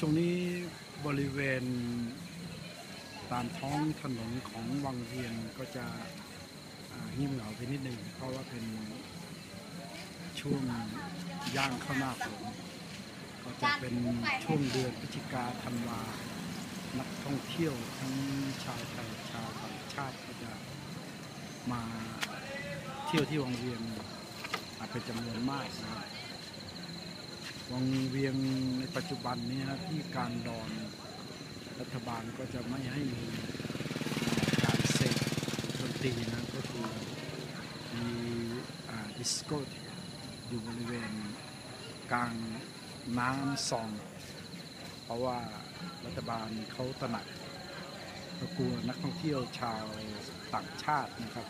ช่วงนี้บริเวณตามท้องถนนของวังเวียงก็จะอ่าเงียบเหงาไปนิดหนึ่งเพราะว่าเป็นช่วงย่างเข้าหน้าฝนก็จะเป็นช่วงเดือนพฤศจิกาธันวานักท่องเที่ยวทั้งชาวไทยชาวต่างชาติก็จะมาเที่ยวที่วังเวียงอ่าเป็นจำนวนมากนะครับ วังเวียงในปัจจุบันนี้นะที่การดอนรัฐบาลก็จะไม่ให้มีการเสพดนตรีนะก็คือมีอดิสโก้อยู่บริเวณกลางน้ำซอง เพราะว่ารัฐบาลเขาตระหนักกลัวนักท่องเที่ยวชาวต่างชาตินะครับ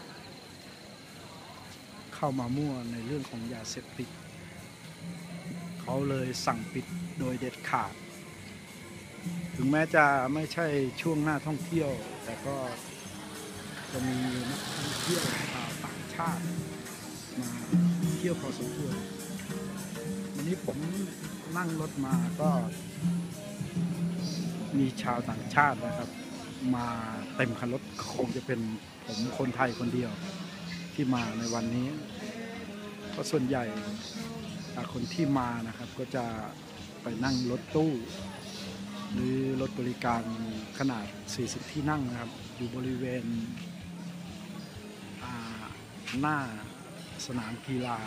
เข้ามามั่วในเรื่องของยาเสพติด เขาเลยสั่งปิดโดยเด็ดขาด ถึงแม้จะไม่ใช่ช่วงหน้าท่องเที่ยว แต่ก็จะมีนักท่องเที่ยวชาวต่างชาติ มาเที่ยวพอสมควรวันนี้ผมนั่งรถมาก็มีชาวต่างชาตินะครับ มาเต็มคันรถคงจะเป็นผมคนไทยคนเดียวที่มาในวันนี้ เพราะส่วนใหญ่ คนที่มานะครับก็จะไปนั่งรถตู้ หรือรถบริการขนาด 40 ที่นั่งนะครับ อยู่บริเวณหน้าสนามกีฬา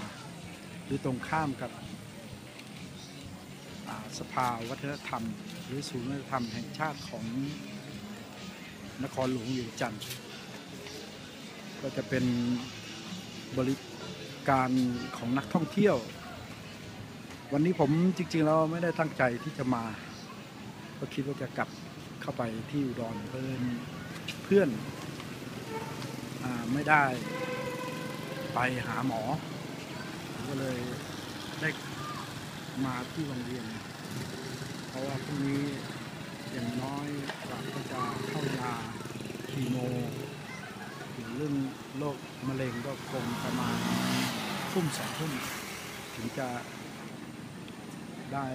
หรือตรงข้ามกับสภาวัฒนธรรม หรือศูนย์วัฒนธรรมแห่งชาติของนครหลวงเวียงจันทร์ก็จะเป็นบริการของนักท่องเที่ยว วันนี้ผมจริงๆแล้วไม่ได้ตั้งใจที่จะมา ก็คิดว่าจะกลับเข้าไปที่อุดรเพิ่อนเพื่อนอไม่ได้ไปหาหมอ ก็เลยได้มาที่โรงเรียน เพราะว่าพรุ่งนี้อย่างน้อยกว่าก็จะเข้ายาคีโมถึงเรื่องโรคมะเร็งก็คงประมาณทุ่มสองทุ่มถึงจะ ได้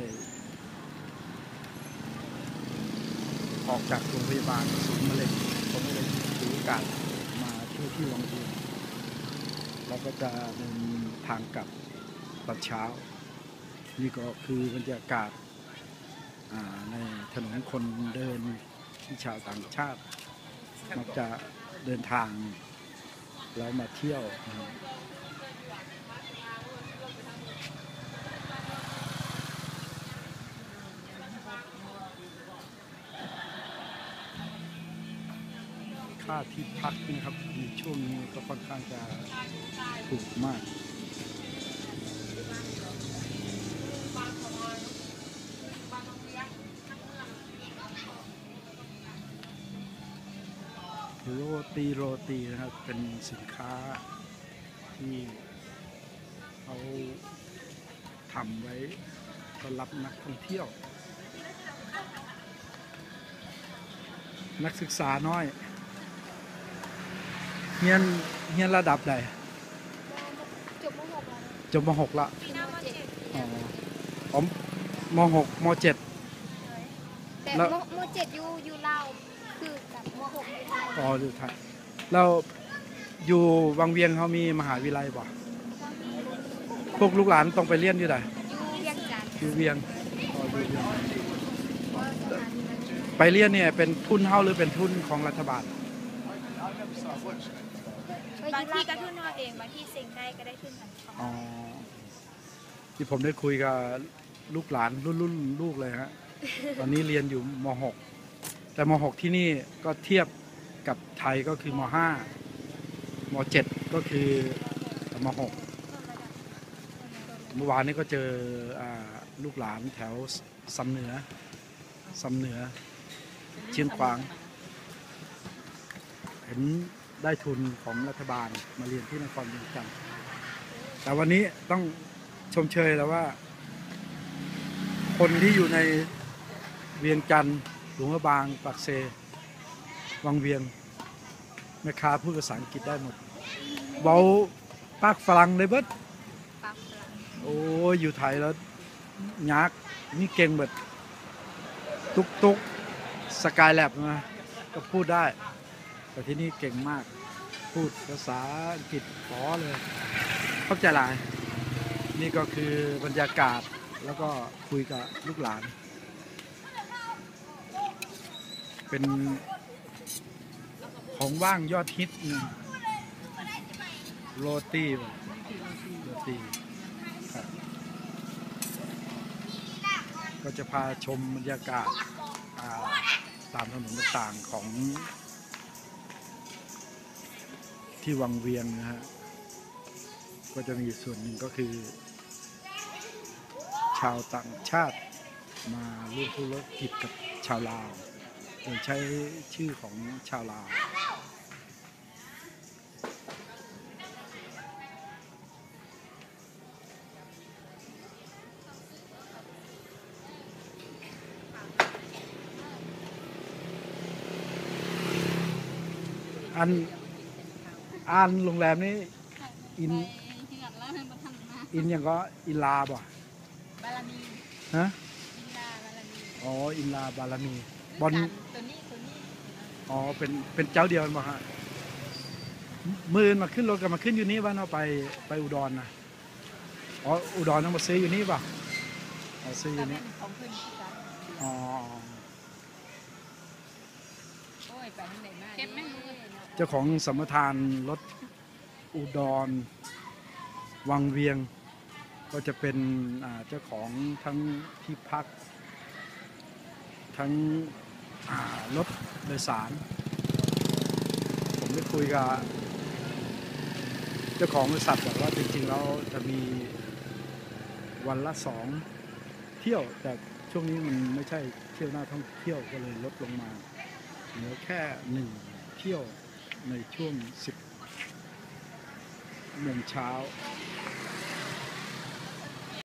ออกจากโรงพยาบาลศูนย์มะเร็งผมก็เลยถือโอกาสมาเที่ยวที่วังเวียงแล้วก็จะเดินทางกลับตอนเช้า นี่ก็คือบรรยากาศในถนนคนเดินที่ชาวต่างชาติ มักจะเดินทางแล้วมาเที่ยว ค่าที่พักนะครับในช่วงนี้ก็ค่อนข้างจะถูกมากโรตีโรตีนะครับเป็นสินค้าที่เขาทำไว้ต้อนรับนักท่องเที่ยว นักศึกษาน้อย เฮียนเฮียนระดับใดจบม .6 แล้วจบมหกละปีหน้าม .7 อ๋อผมมหกมเจ็ด แต่แล้ว มม .7 อยู่อยู่ลาวคือกับม .6 อยู่ไทยอ๋ออยู่ไทยแล้วอยู่วังเวียงเขามีมหาวิทยาลัยบ่ก็มีพวกลูกหลานต้องไปเรียนอยู่ไหนอยู่เวียงจันทร์อยู่เวียงอ๋ออยู่เวียง ก็สถานีนั้นไปเรียนเนี่ยเป็นทุนเฮาหรือเป็นทุนของรัฐบาล บางที่ก็ทุนเราเองบางที่เซ็งได้ก็ได้ทุนของเขาอ๋อที่ผมได้คุยกับลูกหลานรุ่นรุ่นลูกเลยฮะ ตอนนี้เรียนอยู่ม .6 แต่ม .6 ที่นี่ก็เทียบกับไทยก็คือม .5 ม .7 ก็คือม .6 เมื่อวานนี้ก็เจออาลูกหลานแถวสำเหนือสำเหนือเชียงขวางเห็น ได้ทุนของรัฐบาลมาเรียนที่นครเวียงจันทร์แต่วันนี้ต้องชมเชยแล้วว่า คนที่อยู่ในเวียงจันทร์หลวงพระบางปากเซ วังเวียงแม่ค้าพูดภาษาอังกฤษได้หมดเบาปากฝรั่งเลยเบิดโอ้ยอยู่ไทยแล้วยักนี่เก่งเบิด ตุกตุกสกายแลบมาก็พูดได้ แต่ที่นี่เก่งมาก พูดภาษาอังกฤษขอเลย เข้าใจหลาย นี่ก็คือบรรยากาศแล้วก็คุยกับลูกหลาน เป็นของว่างยอดฮิตหนึ่งโรตีว่ะโรตีครับก็จะพาชมบรรยากาศอ่าตามถนนต่างๆของ ที่วังเวียงนะฮะ ก็จะมีส่วนหนึ่งก็คือ ชาวต่างชาติมาร่วมธุรกิจกับชาวลาว โดยใช้ชื่อของชาวลาวอัน อันโรงแรมนี้ อินเหือนแล้วให้มาทำมาอินยังก็อินลาบ่บารมีฮะอินดาบารมีอ๋ออินลาบารมีบอลกันตัวนี้ตัวนี้อ๋อเป็นเป็นเจ้าเดียวกันบ่ฮะมือมาขึ้นรถกันมาขึ้นอยู่นี่บ้านเอาไปไปอุดรนะอ๋ออุดรต้องมาซื้ออยู่นี่ป่ะอ๋อซื้ออก็ยู่เป็นี่นของเพื่อนที่กัน อ๋อโอ้ ยไปทางไหนมาเก็บแม่มือเจ้าของสมรทานรถอุดร วังเวียง ก็จะเป็นอ่าเจ้าของทั้งที่พัก ทั้งอ่ารถโดยสาร ผมได้คุยกับเจ้าของบริษัทบอกว่าจริงๆแล้วจะมีวันละสองเที่ยวแต่ช่วงนี้มันไม่ใช่เที่ยวหน้าท่องเที่ยวก็เลยลดลงมา เหลือแค่หนึ่งเที่ยวในช่วงสิบโมงเช้า